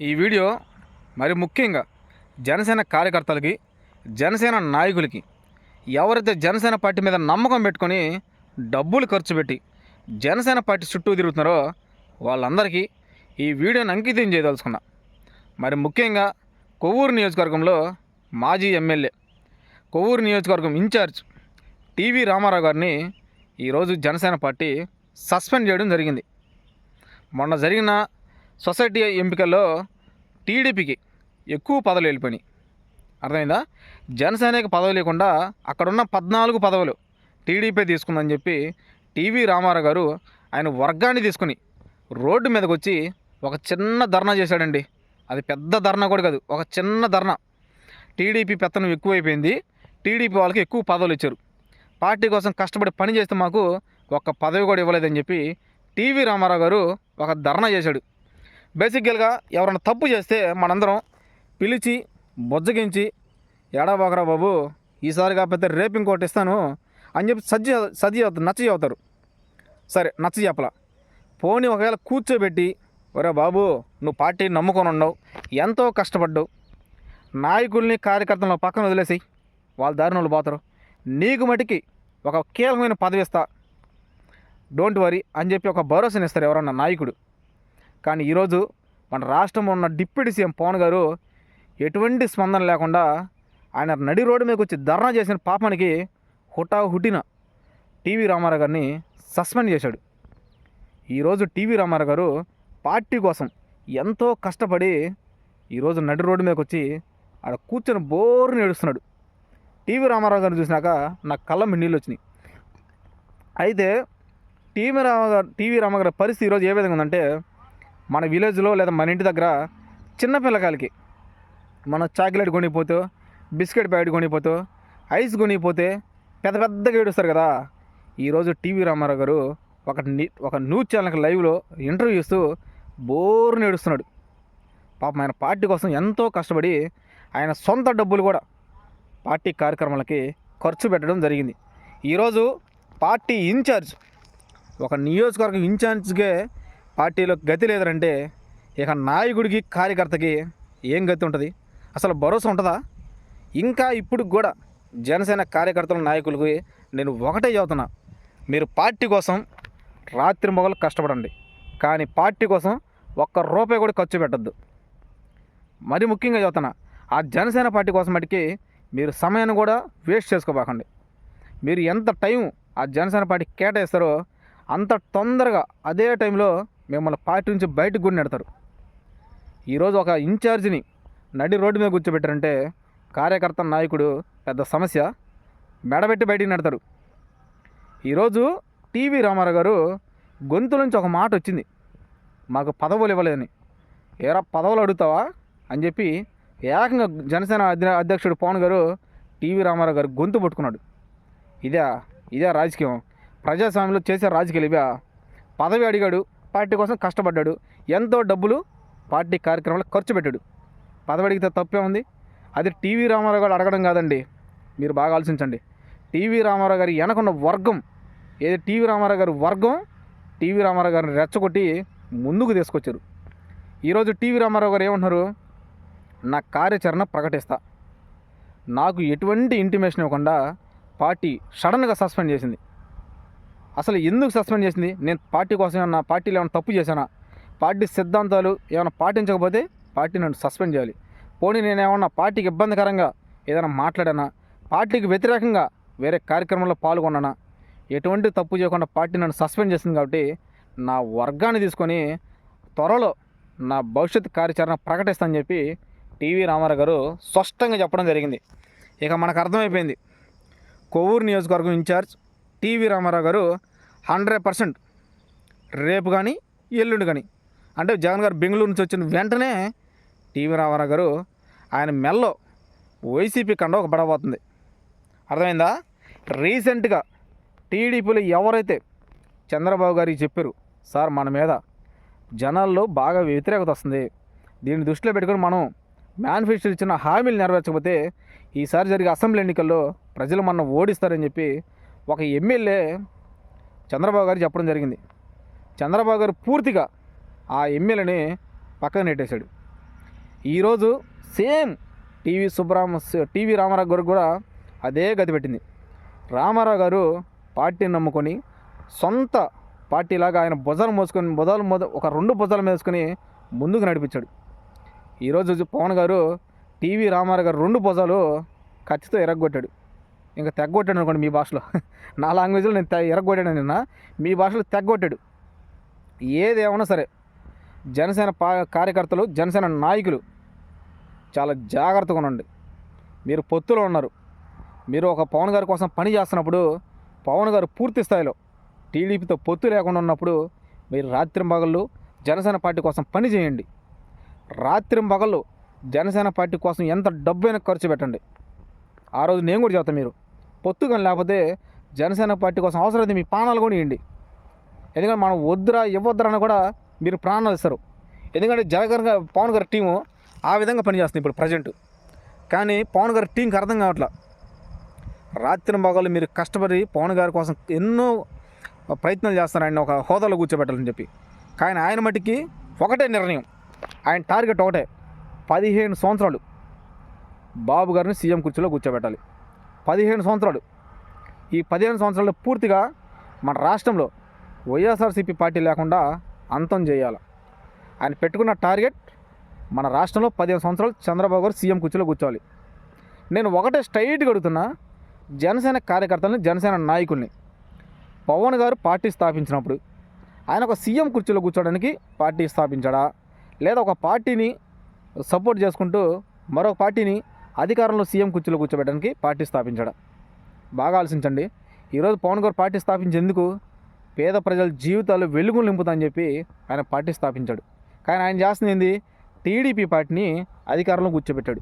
ఈ వీడియో మరి ముఖ్యంగా జనసేన కార్యకర్తలకి జనసేన నాయకులకి ఎవరైతే జనసేన పార్టీ మీద నమ్మకం పెట్టుకొని డబ్బులు ఖర్చు పెట్టి జనసేన పార్టీ చుట్టూ తిరుగుతున్నారో వాళ్ళందరికీ ఈ వీడియోని అంకితం చేయదలుచుకున్నా. మరి ముఖ్యంగా కొవ్వూరు నియోజకవర్గంలో మాజీ ఎమ్మెల్యే కొవ్వూరు నియోజకవర్గం ఇన్ఛార్జ్ టీవీ రామారావు గారిని ఈరోజు జనసేన పార్టీ సస్పెండ్ చేయడం జరిగింది. మొన్న జరిగిన సొసైటీ ఎంపికల్లో టీడీపీకి ఎక్కువ పదవులు వెళ్ళిపోయినాయి. అర్థమైందా? జనసేనకి పదవి లేకుండా అక్కడున్న పద్నాలుగు పదవులు టీడీపీ తీసుకుందని చెప్పి టీవీ రామారావు గారు ఆయన వర్గాన్ని తీసుకుని రోడ్డు మీదకి వచ్చి ఒక చిన్న ధర్నా చేశాడండి. అది పెద్ద ధర్నా కూడా కాదు ఒక చిన్న ధర్నా. టీడీపీ పెత్తనం ఎక్కువైపోయింది. టీడీపీ వాళ్ళకి ఎక్కువ పదవులు ఇచ్చారు. పార్టీ కోసం కష్టపడి పని చేస్తే మాకు ఒక్క పదవి కూడా ఇవ్వలేదని చెప్పి టీవీ రామారావు గారు ఒక ధర్నా చేశాడు. బేసిక్గా ఎవరైనా తప్పు చేస్తే మనందరం పిలిచి బొజ్జగించి ఎడాబోకరా బాబు ఈసారి కాకపోతే రేపు ఇంకోటి ఇస్తాను అని చెప్పి సజ్జ సజ్జ అవుతారు నచ్చ చెబుతారు. సరే నచ్చ చెప్పలా. పోనీ ఒకవేళ కూర్చోబెట్టి ఒరే బాబు నువ్వు పార్టీ నమ్ముకొని ఉండవు ఎంతో కష్టపడ్డావు నాయకుల్ని కార్యకర్తలను పక్కన వదిలేసి వాళ్ళ దారిన వాళ్ళు పోతారు. నీకు మటుకి ఒక కీలకమైన పదవి ఇస్తా. డోంట్ వరీ అని చెప్పి ఒక భరోసాని ఇస్తారు ఎవరన్నా నాయకుడు. కానీ ఈరోజు మన రాష్ట్రంలో ఉన్న డిప్యూటీ సీఎం పవన్ గారు ఎటువంటి స్పందన లేకుండా ఆయన నడి రోడ్డు మీదకి వచ్చి ధర్నా చేసిన పాపానికి హుటా హుటిన టీవీ రామారావు గారిని సస్పెండ్ చేశాడు. ఈరోజు టీవీ రామారావు గారు పార్టీ కోసం ఎంతో కష్టపడి ఈరోజు నడి రోడ్డు మీదకి వచ్చి ఆడ కూర్చొని బోర్ని ఏడుస్తున్నాడు. టీవీ రామారావు గారిని చూసినాక నా కళ్ళ నీళ్ళు వచ్చినాయి. అయితే టీవీ రామగారు టీవీ రామగారి పరిస్థితి ఈరోజు ఏ విధంగా ఉందంటే మన విలేజ్లో లేదా మన ఇంటి దగ్గర చిన్న పిల్లకాయలకి మన చాక్లెట్ కొనిపోతే బిస్కెట్ ప్యాకెట్ కొనిపోతే ఐస్ కొనిపోతే పెద్ద పెద్దగా ఏడుస్తారు కదా. ఈరోజు టీవీ రామారావు గారు ఒక ఒక న్యూస్ ఛానల్కి లైవ్లో ఇంటర్వ్యూ ఇస్తూ బోరుని ఏడుస్తున్నాడు. పాపం ఆయన పార్టీ కోసం ఎంతో కష్టపడి ఆయన సొంత డబ్బులు కూడా పార్టీ కార్యక్రమాలకి ఖర్చు పెట్టడం జరిగింది. ఈరోజు పార్టీ ఇన్ఛార్జ్ ఒక నియోజకవర్గం ఇన్ఛార్జ్కే పార్టీలో గతి లేదంటే ఇక నాయకుడికి కార్యకర్తకి ఏం గతి ఉంటుంది? అసలు భరోసా ఉంటుందా? ఇంకా ఇప్పుడు కూడా జనసేన కార్యకర్తల నాయకులకి నేను ఒకటే చెబుతున్నా. మీరు పార్టీ కోసం రాత్రి మొగలు కష్టపడండి. కానీ పార్టీ కోసం ఒక్క రూపాయి కూడా ఖర్చు పెట్టద్దు. మరి ముఖ్యంగా చెబుతున్నా ఆ జనసేన పార్టీ కోసం మటుకి మీరు సమయాన్ని కూడా వేస్ట్ చేసుకోబాకండి. మీరు ఎంత టైం ఆ జనసేన పార్టీ కేటాయిస్తారో అంత తొందరగా అదే టైంలో మిమ్మల్ని పార్టీ నుంచి బయటకు కూడా నెడతారు. ఈరోజు ఒక ఇన్ఛార్జిని నడి రోడ్డు మీద కూర్చోబెట్టారంటే కార్యకర్త నాయకుడు పెద్ద సమస్య. మెడబెట్టి బయటికి నెడతారు. ఈరోజు టీవీ రామారావు గారు గొంతు నుంచి ఒక మాట వచ్చింది. మాకు పదవులు ఇవ్వలేదని. ఏరా పదవులు అడుగుతావా? అని చెప్పి ఏకంగా జనసేన అధ్య- అధ్యక్షుడు పవన్ గారు టీవీ రామారావు గారు గొంతు పట్టుకున్నాడు. ఇదే ఇదే రాజకీయం. ప్రజాస్వామ్యంలో చేసే రాజకీయాలు ఇవే? పదవి అడిగాడు. పార్టీ కోసం కష్టపడ్డాడు. ఎంతో డబ్బులు పార్టీ కార్యక్రమంలో ఖర్చు పెట్టాడు. పదవి అడిగితే తప్పే ఉంది. అది టీవీ రామారావు గారు అడగడం కాదండి. మీరు బాగా ఆలోచించండి. టీవీ రామారావు గారి వెనకున్న వర్గం ఏది టీవీ రామారావు గారి వర్గం టీవీ రామారావు గారిని రెచ్చగొట్టి ముందుకు తీసుకొచ్చారు. ఈరోజు టీవీ రామారావు గారు ఏమంటున్నారు? నా కార్యాచరణ ప్రకటిస్తా. నాకు ఎటువంటి ఇంటిమేషన్ ఇవ్వకుండా పార్టీ సడన్గా సస్పెండ్ చేసింది. అసలు ఎందుకు సస్పెండ్ చేసింది? నేను పార్టీ కోసం ఏమన్నా పార్టీలో ఏమైనా తప్పు చేశానా? పార్టీ సిద్ధాంతాలు ఏమైనా పాటించకపోతే పార్టీ నన్ను సస్పెండ్ చేయాలి. పోనీ నేను ఏమన్నా పార్టీకి ఇబ్బందికరంగా ఏదైనా మాట్లాడానా? పార్టీకి వ్యతిరేకంగా వేరే కార్యక్రమంలో పాల్గొన్నానా? ఎటువంటి తప్పు చేయకుండా పార్టీ నన్ను సస్పెండ్ చేసింది కాబట్టి నా వర్గాన్ని తీసుకొని త్వరలో నా భవిష్యత్ కార్యాచరణ ప్రకటిస్తానని చెప్పి టీవీ రామారావు గారు స్పష్టంగా చెప్పడం జరిగింది. ఇక మనకు అర్థమైపోయింది. కొవ్వూరు నియోజకవర్గం ఇన్ఛార్జ్ టీవీ రామారావు గారు హండ్రెడ్ పర్సెంట్. రేపు కానీ ఎల్లుండి కానీ అంటే జగన్ గారు బెంగళూరు నుంచి వచ్చిన వెంటనే టీవీ రామారావు గారు ఆయన మెల్లో వైసీపీ కండ ఒక పడబోతుంది. అర్థమైందా? రీసెంట్గా టీడీపీలో ఎవరైతే చంద్రబాబు గారికి చెప్పారు సార్ మన మీద జనాల్లో బాగా వ్యతిరేకత వస్తుంది. దీన్ని దృష్టిలో పెట్టుకొని మనం మేనిఫెస్టో ఇచ్చిన హామీలు నెరవేర్చకపోతే ఈసారి జరిగే అసెంబ్లీ ఎన్నికల్లో ప్రజలు మన ఓడిస్తారని చెప్పి ఒక ఎమ్మెల్యే చంద్రబాబు గారు చెప్పడం జరిగింది. చంద్రబాబు గారు పూర్తిగా ఆ ఎమ్మెల్యేని పక్కన నెట్టేశాడు. ఈరోజు same TV Subbarama TV Ramarao garu కూడా అదే గతి పెట్టింది. రామారావు గారు పార్టీని నమ్ముకొని సొంత పార్టీలాగా ఆయన భుజాలు మోసుకొని భుజాలు మొద ఒక రెండు భుజాలు మేసుకొని ముందుకు నడిపించాడు. ఈరోజు పవన్ గారు టీవీ రామారావు గారు రెండు భుజాలు ఖచ్చితంగా ఎరగొట్టాడు. ఇంకా తెగ్గొట్టాడు అనుకోండి మీ భాషలో. నా లాంగ్వేజ్లో నేను తె ఎరగొట్టాడు నిన్న. మీ భాషలో తెగ్గొట్టాడు. ఏదేమన్నా సరే జనసేన పా కార్యకర్తలు జనసేన నాయకులు చాలా జాగ్రత్తగా ఉండండి. మీరు పొత్తులో ఉన్నారు. మీరు ఒక పవన్ గారి కోసం పని చేస్తున్నప్పుడు పవన్ గారు పూర్తి స్థాయిలో టీడీపీతో పొత్తు లేకుండా ఉన్నప్పుడు మీరు రాత్రింబగళ్ళు జనసేన పార్టీ కోసం పని చేయండి. రాత్రింబగళ్ళు జనసేన పార్టీ కోసం ఎంత డబ్బైనా ఖర్చు పెట్టండి. ఆ రోజు నేను కూడా చెప్తాను మీరు. పొత్తు కానీ లేకపోతే జనసేన పార్టీ కోసం అవసరమైతే మీ ప్రాణాలు కూడా ఇవ్వండి. ఎందుకంటే మనం వద్దురా ఇవ్వద్దురా అని కూడా మీరు ప్రాణాలు ఇస్తారు. ఎందుకంటే జగన్ గారి పవన్ గారి టీము ఆ విధంగా పనిచేస్తుంది ఇప్పుడు ప్రజెంట్ కానీ పవన్ గారి టీంకి అర్థం కావట్లా. రాత్రి భాగాలు మీరు కష్టపడి పవన్ గారి కోసం ఎన్నో ప్రయత్నాలు చేస్తారు ఆయన ఒక హోదాలో కూర్చోబెట్టాలని చెప్పి. కానీ ఆయన మట్టికి ఒకటే నిర్ణయం. ఆయన టార్గెట్ ఒకటే. పదిహేను సంవత్సరాలు బాబు గారిని సీఎం కుర్చీలో కూర్చోబెట్టాలి. పదిహేను సంవత్సరాలు. ఈ పదిహేను సంవత్సరాలు పూర్తిగా మన రాష్ట్రంలో వైఎస్ఆర్సీపీ పార్టీ లేకుండా అంతం చేయాలి. ఆయన పెట్టుకున్న టార్గెట్ మన రాష్ట్రంలో పదిహేను సంవత్సరాలు చంద్రబాబు గారు సీఎం కుర్చీలో కూర్చోవాలి. నేను ఒకటే స్ట్రైట్గా అడుగుతున్నా జనసేన కార్యకర్తలని జనసేన నాయకుల్ని. పవన్ గారు పార్టీ స్థాపించినప్పుడు ఆయన ఒక సీఎం కుర్చీలో కూర్చోడానికి పార్టీ స్థాపించాడా? లేదా ఒక పార్టీని సపోర్ట్ చేసుకుంటూ మరొక పార్టీని అధికారంలో సీఎం కుర్చీలో కూర్చోబెట్టడానికి పార్టీ స్థాపించడం. బాగా ఆలోచించండి. ఈరోజు పవన్ గారు పార్టీ స్థాపించేందుకు పేద ప్రజల జీవితాలు వెలుగులు నింపుతాని చెప్పి ఆయన పార్టీ స్థాపించాడు. కానీ ఆయన చేస్తుంది ఏంది? టీడీపీ పార్టీని అధికారంలో కూర్చోబెట్టాడు.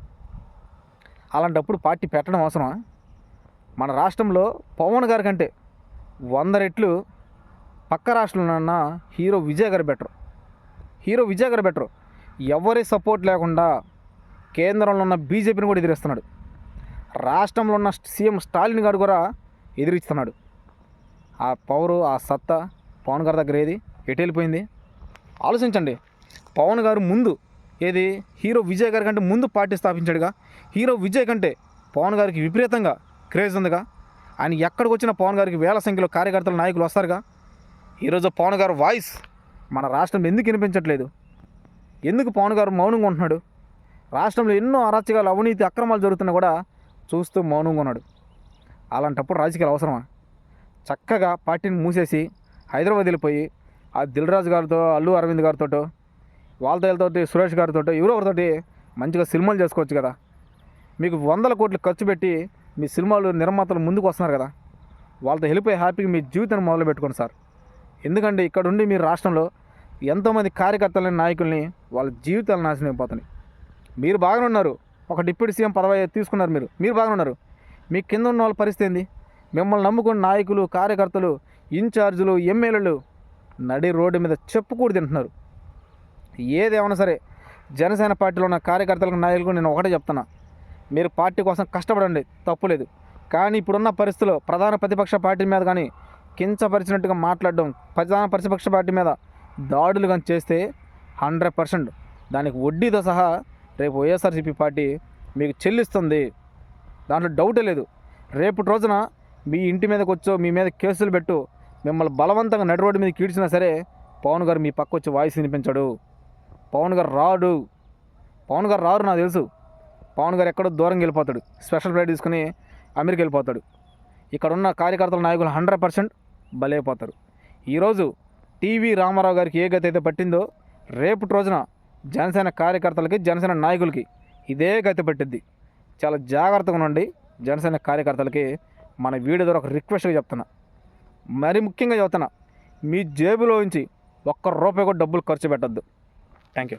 అలాంటప్పుడు పార్టీ పెట్టడం అవసరమా? మన రాష్ట్రంలో పవన్ గారి కంటే వంద రెట్లు పక్క రాష్ట్రంలో ఉన్న హీరో విజయ్ గారు బెటర్. హీరో విజయ్ గారు బెటర్. ఎవరి సపోర్ట్ లేకుండా కేంద్రంలో ఉన్న బీజేపీని కూడా ఎదిరిస్తున్నాడు. రాష్ట్రంలో ఉన్న సీఎం స్టాలిన్ గారు కూడా ఎదిరిస్తున్నాడు. ఆ పవరు ఆ సత్తా పవన్ గారి దగ్గర ఏది? ఎటు వెళ్ళిపోయింది? ఆలోచించండి. పవన్ గారు ముందు ఏది? హీరో విజయ్ గారి కంటే ముందు పార్టీ స్థాపించాడుగా. హీరో విజయ్ కంటే పవన్ గారికి విపరీతంగా క్రేజ్ ఉందిగా. ఆయన ఎక్కడికి వచ్చిన పవన్ గారికి వేల సంఖ్యలో కార్యకర్తలు నాయకులు వస్తారుగా. ఈరోజు పవన్ గారు వాయిస్ మన రాష్ట్రం ఎందుకు వినిపించట్లేదు? ఎందుకు పవన్ గారు మౌనంగా ఉంటున్నాడు? రాష్ట్రంలో ఎన్నో అరాచకాలు అవినీతి అక్రమాలు జరుగుతున్నా కూడా చూస్తూ మౌనంగా ఉన్నాడు. అలాంటప్పుడు రాజకీయాలు అవసరమా? చక్కగా పార్టీని మూసేసి హైదరాబాద్ వెళ్ళిపోయి ఆ దిల్ రాజు గారితో అల్లు అరవింద్ గారితో వాళ్ళతో వీళ్ళతోటి సురేష్ గారితో ఎవరో ఒకరితోటి మంచిగా సినిమాలు చేసుకోవచ్చు కదా. మీకు వందల కోట్లు ఖర్చు పెట్టి మీ సినిమాలు నిర్మాతలు ముందుకు వస్తున్నారు కదా. వాళ్ళతో వెళ్ళిపోయి హ్యాపీగా మీ జీవితాన్ని మొదలు పెట్టుకోండి సార్. ఎందుకంటే ఇక్కడ ఉండి మీ రాష్ట్రంలో ఎంతోమంది కార్యకర్తలని నాయకుల్ని వాళ్ళ జీవితాలు నాశనం అయిపోతున్నాయి. మీరు బాగానే ఉన్నారు ఒక డిప్యూటీ సీఎం పదవి తీసుకున్నారు మీరు. మీరు బాగానే ఉన్నారు మీ కింద ఉన్న వాళ్ళ పరిస్థితి ఏంది? మిమ్మల్ని నమ్ముకున్న నాయకులు కార్యకర్తలు ఇన్ఛార్జీలు ఎమ్మెల్యేలు నడి రోడ్డు మీద చెప్పుకూడి తింటున్నారు. ఏదేమైనా సరే జనసేన పార్టీలో ఉన్న కార్యకర్తలకు నాయకులకు నేను ఒకటే చెప్తున్నా. మీరు పార్టీ కోసం కష్టపడండి. తప్పులేదు కానీ ఇప్పుడున్న పరిస్థితుల్లో ప్రధాన ప్రతిపక్ష పార్టీ మీద కానీ కించపరిచినట్టుగా మాట్లాడడం ప్రధాన ప్రతిపక్ష పార్టీ మీద దాడులు కానీ చేస్తే హండ్రెడ్ పర్సెంట్ దానికి వడ్డీతో సహా రేపు వైఎస్ఆర్సీపీ పార్టీ మీకు చెల్లిస్తుంది. దాంట్లో డౌటే లేదు. రేపు రోజున మీ ఇంటి మీదకి వచ్చో మీ మీద కేసులు పెట్టు మిమ్మల్ని బలవంతంగా నడి రోడ్డు మీద కీడ్చినా సరే పవన్ గారు మీ పక్క వచ్చి వాయిస్ వినిపించాడు. పవన్ గారు రాడు. పవన్ గారు రారు నాకు తెలుసు. పవన్ గారు ఎక్కడో దూరంగా వెళ్ళిపోతాడు. స్పెషల్ ఫ్లైట్ తీసుకుని అమెరికా వెళ్ళిపోతాడు. ఇక్కడ ఉన్న కార్యకర్తల నాయకులు హండ్రెడ్ పర్సెంట్ బలైపోతారు. ఈరోజు టీవీ రామారావు గారికి ఏ గతి అయితే పట్టిందో రేపటి రోజున జనసేన కార్యకర్తలకి జనసేన నాయకులకి ఇదే గతి పెట్టిద్ది. చాలా జాగ్రత్తగా ఉండండి. జనసేన కార్యకర్తలకి మన వీడియో ద్వారా ఒక రిక్వెస్ట్గా చెప్తున్నా. మరి ముఖ్యంగా చెప్తున్నా మీ జేబులో నుంచి ఒక్క రూపాయి కూడా డబ్బులు ఖర్చు పెట్టద్దు. Thank you